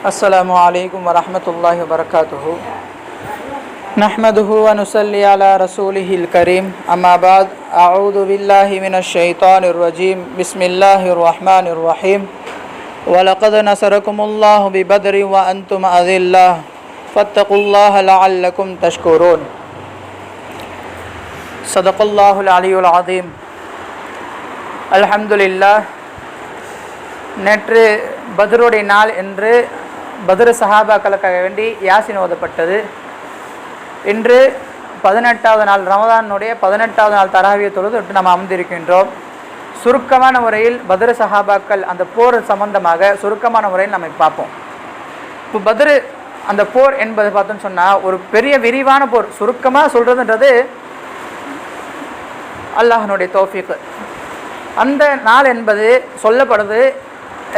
السلام عليكم ورحمة الله وبركاته نحمده ونصلي على رسوله الكريم أما بعد أعوذ بالله من الشيطان الرجيم بسم الله الرحمن الرحيم ولقد نصركم الله ببدر وأنتم أذلة فاتقوا الله لعلكم تشكرون صدق الله العلي العظيم الحمد لله நேற்று பத்ருடைய நாள் என்று பதர சஹாபாக்களுக்காக வேண்டி யாசின் ஓதப்பட்டது. இன்று பதினெட்டாவது நாள் ரமதானுடைய பதினெட்டாவது நாள் தராவிய தொழுது விட்டு நாம் அமர்ந்திருக்கின்றோம். சுருக்கமான முறையில் பத்ர சஹாபாக்கள் அந்த போர் சம்பந்தமாக சுருக்கமான முறையில் நம்ம பார்ப்போம். இப்போ பத்ரு அந்த போர் என்பது பார்த்தோன்னு சொன்னால் ஒரு பெரிய விரிவான போர். சுருக்கமாக சொல்கிறதுன்றது அல்லாஹனுடைய தோஃபிக்கு அந்த நாள் என்பது சொல்லப்படுது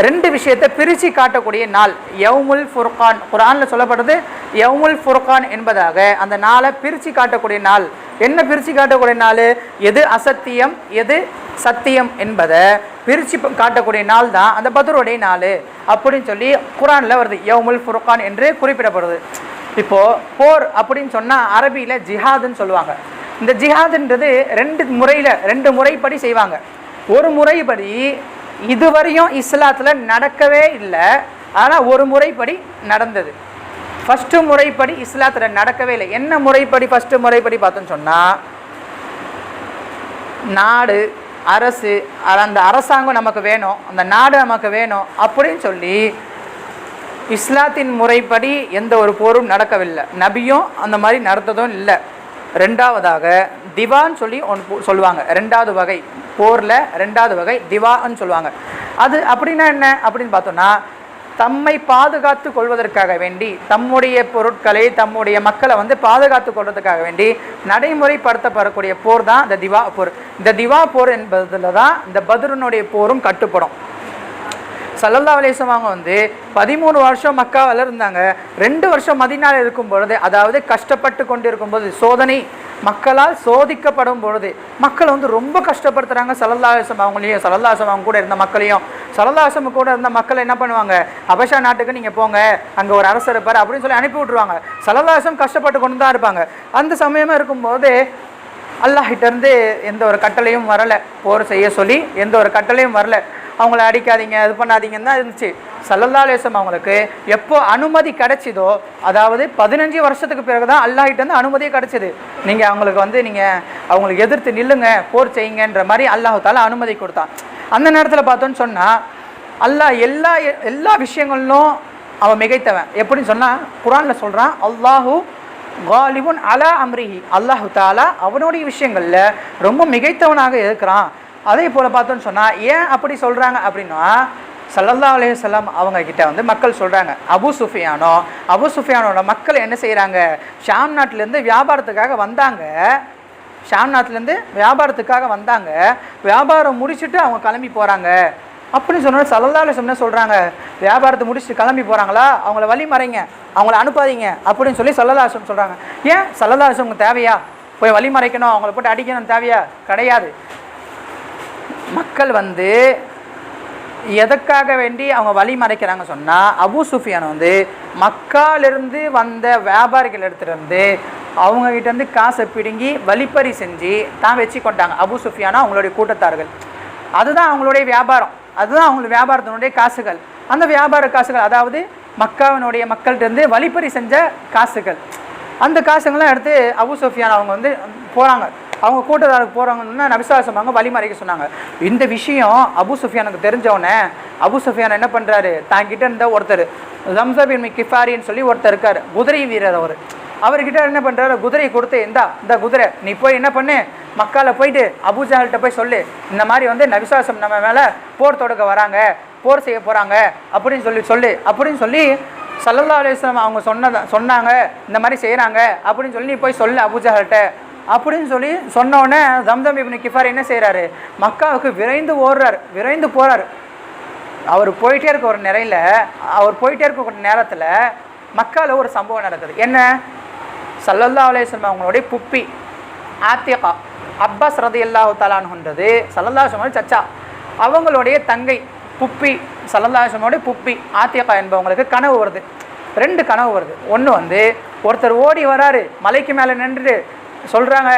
ரெண்டு விஷயத்தை பிரித்து காட்டக்கூடிய நாள் யவுமுல் ஃபுர்கான். குரானில் சொல்லப்படுது யவுமுல் ஃபுர்கான் என்பதாக. அந்த நாளை பிரித்து காட்டக்கூடிய நாள். என்ன பிரித்து காட்டக்கூடிய நாள்? எது அசத்தியம் எது சத்தியம் என்பதை பிரித்து காட்டக்கூடிய நாள் தான் அந்த பத்ருடைய நாள். அப்படின்னு சொல்லி குரானில் வருது யவுமுல் ஃபுர்கான் என்று குறிப்பிடப்படுது. இப்போது போர் அப்படின்னு சொன்னால் அரபியில் ஜிஹாதுன்னு சொல்லுவாங்க. இந்த ஜிஹாதுன்றது ரெண்டு முறையில் ரெண்டு முறைப்படி செய்வாங்க. ஒரு முறைப்படி இதுவரையும் இஸ்லாத்தில் நடக்கவே இல்லை. ஆனால் ஒரு முறைப்படி நடந்தது. ஃபஸ்ட்டு முறைப்படி இஸ்லாத்தில் நடக்கவே இல்லை. என்ன முறைப்படி ஃபஸ்ட்டு முறைப்படி பார்த்தோன்னு சொன்னால் நாடு அரசு அந்த அரசாங்கம் நமக்கு வேணும் அந்த நாடு நமக்கு வேணும் அப்படின்னு சொல்லி இஸ்லாத்தின் முறைப்படி எந்த ஒரு போரும் நடக்கவில்லை. நபியும் அந்த மாதிரி நடத்ததும் இல்லை. ரெண்டாவதாக திவான் சொல்லி ஒன்று சொல்லுவாங்க. ரெண்டாவது வகை போரில் ரெண்டாவது வகை திவான்னு சொல்லுவாங்க. அது அப்படின்னா என்ன? அப்படின்னு பார்த்தோன்னா தம்மை பாதுகாத்து கொள்வதற்காக வேண்டி தம்முடைய பொருட்களை தம்முடைய மக்களை வந்து பாதுகாத்து கொள்வதற்காக வேண்டி நடைமுறைப்படுத்தப்படக்கூடிய போர் தான் இந்த திவா போர். இந்த திவா போர் என்பதில் தான் இந்த பத்ருனுடைய போரும் கட்டுப்படும். சல்லல்லா அலிஸ்லாம் அவங்க வந்து பதிமூணு வருஷம் மக்காவில் இருந்தாங்க. ரெண்டு வருஷம் மதினால இருக்கும் பொழுது அதாவது கஷ்டப்பட்டு கொண்டு இருக்கும்போது சோதனை மக்களால் சோதிக்கப்படும் பொழுது மக்களை வந்து ரொம்ப கஷ்டப்படுத்துகிறாங்க சலல்லாசம் அவங்களையும் சலல்லாசம் அவங்க கூட இருந்த மக்களையும். சலல்லாசம் கூட இருந்த மக்கள் என்ன பண்ணுவாங்க? அபஷா நாட்டுக்கு நீங்கள் போங்க அங்கே ஒரு அரசர் இருப்பார் அப்படின்னு சொல்லி அனுப்பி விட்ருவாங்க சலல்லாசம் கஷ்டப்பட்டு கொண்டு தான் இருப்பாங்க. அந்த சமயமாக இருக்கும்போது அல்லாஹிட்டேருந்து எந்த ஒரு கட்டளையும் வரலை. போர் செய்ய சொல்லி எந்த ஒரு கட்டளையும் வரலை. அவங்கள அடிக்காதீங்க இது பண்ணாதீங்கன்னு தான் இருந்துச்சு. சல்லல்லாலேசம் அவங்களுக்கு எப்போ அனுமதி கிடைச்சிதோ அதாவது பதினஞ்சு வருஷத்துக்கு பிறகு தான் அல்லாஹிட்டேருந்து அனுமதியே கிடைச்சிது. நீங்கள் அவங்களுக்கு வந்து நீங்கள் அவங்களுக்கு எதிர்த்து நில்லுங்க போர் செய்யுங்கன்ற மாதிரி அல்லாஹால அனுமதி கொடுத்தான். அந்த நேரத்தில் பார்த்தோன்னு சொன்னால் அல்லாஹ் எல்லா எல்லா விஷயங்களிலும் அவன் மிகைத்தவன். எப்படின்னு சொன்னால் குரானில் சொல்கிறான் அல்லாஹூ காலிபுன் அலா அம்ரிஹி. அல்லாஹு தாலா அவனுடைய விஷயங்களில் ரொம்ப மிகைத்தவனாக இருக்கிறான். அதே போல் பார்த்தோன்னு சொன்னால் ஏன் அப்படி சொல்கிறாங்க அப்படின்னா சல்லல்லா அலையம் அவங்க கிட்ட வந்து மக்கள் சொல்கிறாங்க அபு சுஃபியானோ அபு சுஃபியானோட மக்கள் என்ன செய்கிறாங்க ஷாம் நாட்டிலேருந்து வியாபாரத்துக்காக வந்தாங்க. ஷாம் நாட்டிலேருந்து வியாபாரத்துக்காக வந்தாங்க. வியாபாரம் முடிச்சுட்டு அவங்க கிளம்பி போகிறாங்க அப்படின்னு சொன்னால் சல்லல்லா அலிஸ்லம் என்ன சொல்கிறாங்க வியாபாரத்தை முடிச்சுட்டு கிளம்பி போகிறாங்களா அவங்கள வழி மறைங்க. அவங்கள அனுப்பாதீங்க. அப்படின்னு சொல்லி சல்லல்லா அலிஸ்லம் சொல்கிறாங்க ஏன்? சல்லல்லா அலிஸ்லம் தேவையா? போய் வழி மறைக்கணும் அவங்கள போட்டு அடிக்கணும் தேவையா? கிடையாது. மக்கள் வந்து எதற்காக வேண்டி அவங்க வழி மறைக்கிறாங்க சொன்னால் அபு சுஃபியான் வந்து மக்காலிருந்து வந்த வியாபாரிகள் இடத்துலேருந்து அவங்ககிட்டருந்து காசை பிடுங்கி வழிப்பறி செஞ்சு தான் வச்சு கொண்டாங்க அபு சுஃபியானா அவங்களுடைய கூட்டத்தார்கள். அதுதான் அவங்களுடைய வியாபாரம். அதுதான் அவங்களுடைய வியாபாரத்தினுடைய காசுகள். அந்த வியாபார காசுகள் அதாவது மக்காவினுடைய மக்கள்கிட்டருந்து வழிப்பறி செஞ்ச காசுகள். அந்த காசுங்களாம் எடுத்து அபு சுஃபியான் அவங்க வந்து போகிறாங்க அவங்க கூட்டத்தாருக்கு போகிறாங்கன்னா நபிசாசம் அவங்க வழிமறைக்க சொன்னாங்க. இந்த விஷயம் அபு சுஃபியானுக்கு தெரிஞ்சவொடனே அபு சுஃபியான் என்ன பண்ணுறாரு தாங்கிட்ட இருந்த ஒருத்தர் ஜம்சபின் கிஃபாரின்னு சொல்லி ஒருத்தர் இருக்கார் குதிரை வீரர் அவர். அவர்கிட்ட என்ன பண்ணுறாரு குதிரையை கொடுத்து இந்தா இந்த குதிரை நீ போய் என்ன பண்ணு? மக்கால போயிட்டு அபுஜால்கிட்ட போய் சொல்லு. இந்த மாதிரி வந்து நபிசாசம் நம்ம மேலே போர் தொடக்க வராங்க போர் செய்ய போகிறாங்க அப்படின்னு சொல்லி சொல்லு. அப்படின்னு சொல்லி சல்லல்லா அலுவலாம் அவங்க சொன்னதான் சொன்னாங்க இந்த மாதிரி செய்கிறாங்க அப்படின்னு சொல்லி நீ போய் சொல்லு அபுஜால்கிட்ட அப்படின்னு சொல்லி சொன்னோடனே தம்தம் இப்னு கிஃபார் என்ன செய்கிறாரு மக்காவுக்கு விரைந்து ஓடுறார் விரைந்து போகிறார் அவர் போயிட்டே இருக்க ஒரு நிறையில் அவர் போயிட்டே இருக்க ஒரு நேரத்தில் மக்காவில் ஒரு சம்பவம் நடக்குது. என்ன? சல்லல்லா அலேஸ்லம் அவங்களுடைய புப்பி ஆத்தியகா அப்பாஸ் ரதி அல்லாஹு தலான்ன்றது சல்லல்லா சச்சா அவங்களுடைய தங்கை புப்பி சல்லல்லாசமோட புப்பி ஆத்தியகா என்பவங்களுக்கு கனவு வருது. ரெண்டு கனவு வருது. ஒன்று வந்து ஒருத்தர் ஓடி வராரு மலைக்கு மேலே நின்றுட்டு சொல்கிறாங்க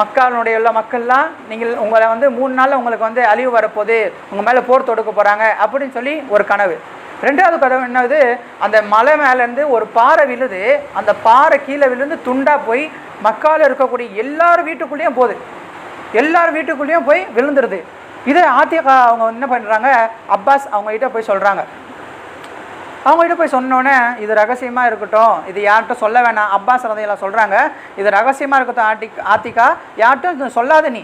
மக்களுடைய உள்ள மக்கள்லாம் நீங்கள் உங்களை வந்து மூணு நாளில் உங்களுக்கு வந்து அழிவு வரப்போகுது உங்கள் மேலே போர் தொடுக்க போகிறாங்க அப்படின்னு சொல்லி ஒரு கனவு. ரெண்டாவது கனவு என்னது? அந்த மலை மேலேருந்து ஒரு பாறை விழுது அந்த பாறை கீழே விழுந்து துண்டாக போய் மக்கால் இருக்கக்கூடிய எல்லார் வீட்டுக்குள்ளேயும் போகுது. எல்லார் வீட்டுக்குள்ளேயும் போய் விழுந்துருது. இதை ஆத்தியக்கா அவங்க என்ன பண்ணுறாங்க அப்பாஸ் அவங்ககிட்ட போய் சொல்கிறாங்க அவங்ககிட்ட போய் சொன்னோன்னே இது ரகசியமாக இருக்கட்டும் இது யார்கிட்ட சொல்ல வேணாம் அப்பாஸ் ரதையெல்லாம் சொல்கிறாங்க இது ரகசியமாக இருக்கட்டும் ஆட்டி ஆத்திக்கா யார்கிட்டும் சொல்லாத நீ.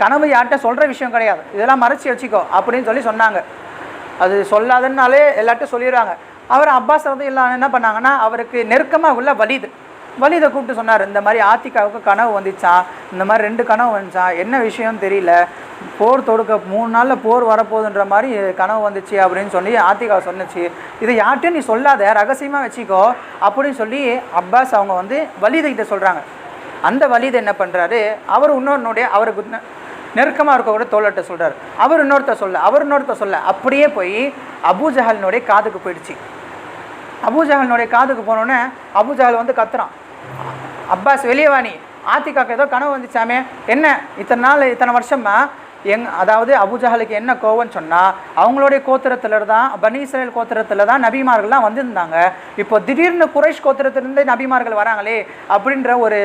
கனவு யார்கிட்ட சொல்கிற விஷயம் கிடையாது. இதெல்லாம் மறைச்சி வச்சுக்கோ அப்படின்னு சொல்லி சொன்னாங்க. அது சொல்லாதுன்னாலே எல்லார்ட்டும் சொல்லிடுறாங்க. அவர் அப்பாஸ் ரதையெல்லாம் என்ன பண்ணாங்கன்னா அவருக்கு நெருக்கமாக உள்ள வலிது வலிதை கூப்பிட்டு சொன்னார் இந்த மாதிரி ஆத்திகாவுக்கு கனவு வந்துச்சா? இந்த மாதிரி ரெண்டு கனவு வந்துச்சா? என்ன விஷயம் தெரியல. போர் தொடுக்க மூணு நாளில் போர் வரப்போகுதுன்ற மாதிரி கனவு வந்துச்சு அப்படின்னு சொல்லி ஆத்திகா சொன்னுச்சு. இது யார்கிட்டையும் நீ சொல்லாத ரகசியமாக வச்சுக்கோ அப்படின்னு சொல்லி அப்பாஸ் அவங்க வந்து வலிதைகிட்ட சொல்கிறாங்க அந்த வலிதை என்ன பண்ணுறாரு அவர் இன்னொருனுடைய அவருக்கு நெருக்கமாக இருக்கக்கூட தோழர்கிட்ட சொல்கிறார் அவர் இன்னொருத்தர் சொல்ல அவர் இன்னொருத்தர் சொல்ல. அப்படியே போய் அபூஜஹலினுடைய காதுக்கு போயிடுச்சு. அபூஜஹலினுடைய காதுக்கு போனோடனே அபூஜஹல் வந்து கத்துறான். அப்பாஸ் வெளியே வாணி ஆத்திகாக்கு ஏதோ கனவு வந்துச்சாமே என்ன? இத்தனை நாள் இத்தனை வருஷமா? எங் அதாவது அபுஜஹலுக்கு என்ன கோவம்னு சொன்னால் அவங்களுடைய கோத்திரத்தில் தான் பனி இஸ்ரேல் கோத்திரத்தில் தான் நபிமார்கள்லாம் வந்திருந்தாங்க. இப்போ திடீர்னு குறைஷ் கோத்திரத்திலிருந்து நபிமார்கள் வராங்களே அப்படின்ற ஒரு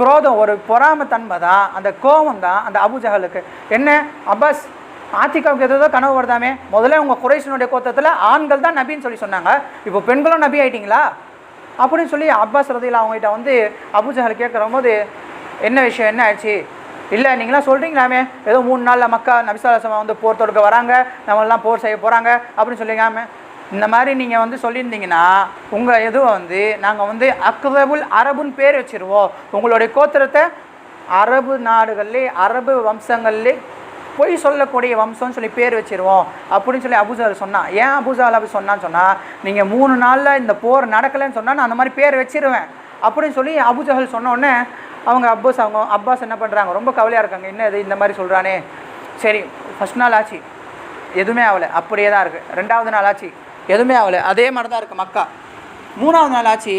குரோதம் ஒரு பொறாமத்தன்மை தான் அந்த கோபம் தான் அந்த அபுஜஹலுக்கு என்ன? அப்பாஸ் ஆத்திகாவுக்கு ஏதோ கனவு வருதாமே? முதல்ல உங்கள் குறைஷினுடைய கோத்திரத்தில் ஆண்கள் தான் நபின்னு சொல்லி சொன்னாங்க. இப்போ பெண்களும் நபி ஆயிட்டீங்களா? அப்படின்னு சொல்லி அப்பாஸ் ரதியில் அவங்ககிட்ட வந்து அபுஜஹல் கேட்குற போது என்ன விஷயம்? என்ன ஆயிடுச்சு? இல்லை நீங்களாம் சொல்கிறீங்களாமே ஏதோ மூணு நாளில் மக்கா நபிசாலசமாக வந்து போர் தொடுக்க வராங்க. நம்மளாம் போர் செய்ய போகிறாங்க அப்படின்னு சொல்லிங்காம இந்த மாதிரி நீங்கள் வந்து சொல்லியிருந்தீங்கன்னா உங்கள் எதுவும் வந்து நாங்கள் வந்து அக்ரபுல் அரபுன்னு பேர் வச்சிருவோம். உங்களுடைய கோத்திரத்தை அரபு நாடுகள்லே அரபு வம்சங்கள்லேயே பொய் சொல்லக்கூடிய வம்சம்னு சொல்லி பேர் வச்சிருவோம் அப்படின்னு சொல்லி அபுசால் சொன்னான். ஏன் அபுசால் அப்படி சொன்னான்னு சொன்னால் நீங்கள் மூணு நாளில் இந்த போர் நடக்கலைன்னு சொன்னால் நான் அந்த மாதிரி பேர் வச்சிருவேன் அப்படின்னு சொல்லி அபுஜஹல் சொன்னோடனே அவங்க அப்பாஸ் அவங்க அப்பாஸ் என்ன பண்ணுறாங்க ரொம்ப கவலையாக இருக்காங்க. என்ன இது இந்த மாதிரி சொல்கிறானே சரி ஃபஸ்ட் நாள் ஆச்சு. எதுவுமே ஆகலை. அப்படியே தான் இருக்குது ரெண்டாவது நாள் ஆச்சு. எதுவுமே ஆகலை. அதே மாதிரி தான் இருக்குது மக்கா. மூணாவது நாள் ஆச்சு.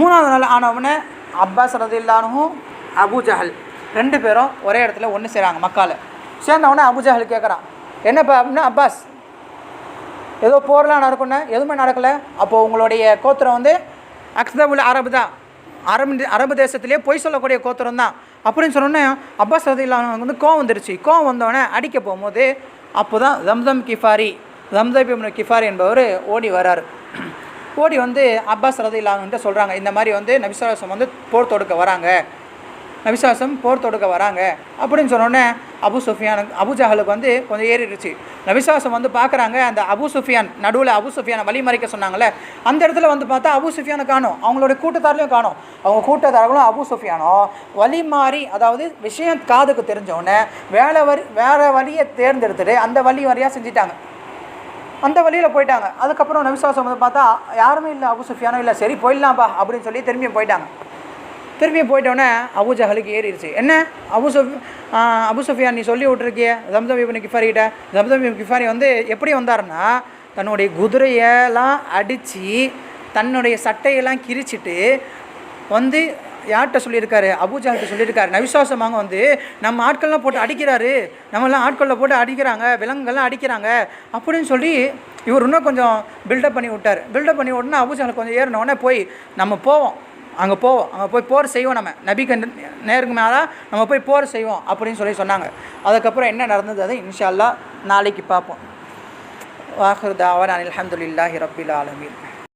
மூணாவது நாள் ஆனவுடனே அப்பாஸ் ரதில்லானும் அபு ஜஹல் ரெண்டு பேரும் ஒரே இடத்துல ஒன்று செய்கிறாங்க மக்காவில் சேர்ந்தவொடனே உடனே கேட்குறான் என்னப்பா அப்படின்னா அப்பாஸ் ஏதோ போர்லாம் நடக்கும்னு எதுவுமே நடக்கலை. அப்போது உங்களுடைய கோத்திரம் வந்து அக்தபுல் அரபு தான். அரபு அரபு தேசத்திலே பொய் சொல்லக்கூடிய கோத்திரம் தான். அப்படின்னு சொன்னோன்னே அப்பாஸ் ரதில்லானவங்க வந்து கோவம் வந்துருச்சு. கோவம் வந்தோடனே அடிக்க போகும்போது அப்போ தான் தம்தம் கிஃபாரி தம்தம் இப்னு கிஃபாரி என்பவர் ஓடி வர்றார் ஓடி வந்து அப்பாஸ் ரதில்லான்கிட்ட சொல்கிறாங்க இந்த மாதிரி வந்து நபிசுவாசம் வந்து போர் தொடுக்க வராங்க. நபிசாசம் போர் தொடுக்க வராங்க அப்படின்னு சொன்னோடனே அபு சுஃபியானுக்கு அபு ஜஹலுக்கு வந்து கொஞ்சம் ஏறிடுச்சு. நபிசாசம் வந்து பார்க்குறாங்க அந்த அபு சுஃபியான் நடுவில் அபு சுஃபியானை வழிமறைக்க சொன்னாங்களே அந்த இடத்துல வந்து பார்த்தா அபு சுஃபியானை காணும் அவங்களோட கூட்டத்தாரிலையும் காணும். அவங்க கூட்டத்தார்களும் அபு சுஃபியானோ வழி மாறி அதாவது விஷயம் காதுக்கு தெரிஞ்சவுடனே வேலை வரி வேறு வழியை தேர்ந்தெடுத்துட்டு அந்த வழி வழியாக செஞ்சிட்டாங்க. அந்த வழியில் போயிட்டாங்க. அதுக்கப்புறம் நபிசாசம் வந்து பார்த்தா யாருமே இல்லை அபு சுஃபியானோ இல்லை சரி போயிடலாம்ப்பா அப்படின்னு சொல்லி திரும்பியும் போயிட்டாங்க. திரும்பியும் போயிட்டோன்னே அபு ஜஹலுக்கு ஏறிடுச்சு. என்ன? அபு சுஃபி அபு சுஃபியான் நீ சொல்லி விட்ருக்கிய ஜம்சம் இப்னு கிஃபாரிகிட்ட ஜம்சம் இப்னு கிஃபாரி வந்து எப்படி வந்தாருன்னா தன்னுடைய குதிரையெல்லாம் அடித்து தன்னுடைய சட்டையெல்லாம் கிரிச்சிட்டு வந்து யார்கிட்ட சொல்லியிருக்காரு? அபூஜால்கிட்ட சொல்லியிருக்காரு. நவிசுவாசமாக வந்து நம்ம ஆட்கள்லாம் போட்டு அடிக்கிறாரு. நம்மளாம் ஆட்களில் போட்டு அடிக்கிறாங்க. விலங்குகள்லாம் அடிக்கிறாங்க. அப்படின்னு சொல்லி இவர் இன்னும் கொஞ்சம் பில்டப் பண்ணி விட்டார். பில்டப் பண்ணி விட்டுனா அபூஜால் கொஞ்சம் ஏறினோடனே போய் நம்ம போவோம். அங்கே போவோம் அங்கே போய் போர் செய்வோம் நம்ம. நபிக்கு நேருக்கு மேலே நம்ம போய் போர் செய்வோம் அப்படின்னு சொல்லி சொன்னாங்க. அதுக்கப்புறம் என்ன நடந்தது அதை? இன்ஷா நாளைக்கு பார்ப்போம். வாஹர் தாவன் அல்ஹம்துலில்லாஹி ரபில் ஆலமீன்.